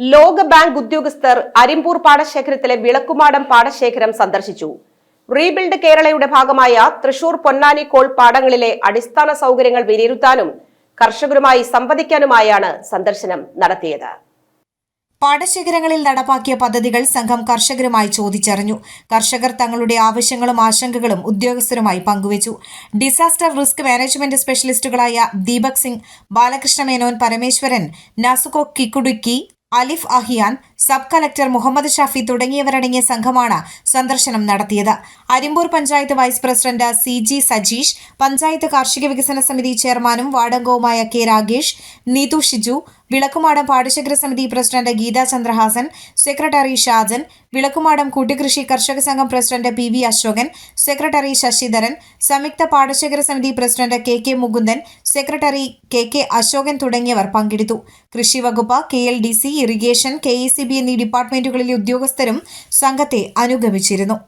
ലോക ബാങ്ക് ഉദ്യോഗസ്ഥർ അരിമ്പൂർ പാടശേഖരത്തിലെ വിളക്കുമാടം പാടശേഖരം സന്ദർശിച്ചു. റീബിൽഡ് കേരളയുടെ ഭാഗമായ തൃശൂർ പൊന്നാനി കോൾ പാടങ്ങളിലെ അടിസ്ഥാന സൗകര്യങ്ങൾ വിലയിരുത്താനും കർഷകരുമായി സംവദിക്കാനുമായാണ് സന്ദർശനം നടത്തിയത്. പാടശേഖരങ്ങളിൽ നടപ്പാക്കിയ പദ്ധതികൾ സംഘം കർഷകരുമായി ചോദിച്ചറിഞ്ഞു. കർഷകർ തങ്ങളുടെ ആവശ്യങ്ങളും ആശങ്കകളും ഉദ്യോഗസ്ഥരുമായി പങ്കുവച്ചു. ഡിസാസ്റ്റർ റിസ്ക് മാനേജ്മെന്റ് സ്പെഷ്യലിസ്റ്റുകളായ ദീപക് സിംഗ് ബാലകൃഷ്ണ മേനോൻ പരമേശ്വരൻ നാസുകോ കിക്കുടുക്കി അലിഫ് അഹിയാൻ സബ് കളക്ടർ മുഹമ്മദ് ഷാഫി തുടങ്ങിയവരടങ്ങിയ സംഘമാണ് സന്ദർശനം നടത്തിയത്. Arimpur panchayat vice president C G Sajeesh panchayat കാർഷിക വികസന സമിതി ചെയർമാനും വാർഡംഗവുമായ കെ രാഗേഷ് നീതു ഷിജു വിളക്കുമാടം പാടശേഖര സമിതി പ്രസിഡന്റ് ഗീതാ ചന്ദ്രഹാസൻ സെക്രട്ടറി ഷാജൻ വിളക്കുമാടം കൂട്ടുകൃഷി കർഷക സംഘം president P V Ashokan secretary Sasidharan സംയുക്ത പാടശേഖര സമിതി president K K Mukundan secretary K K Ashokan തുടങ്ങിയവർ പങ്കെടുത്തു. കൃഷി വകുപ്പ് K L D C irrigation K E C B എന്നീ ഡിപ്പാർട്ട്മെന്റുകളിലെ ഉദ്യോഗസ്ഥരും സംഘത്തെ അനുഗമിച്ചിരുന്നു.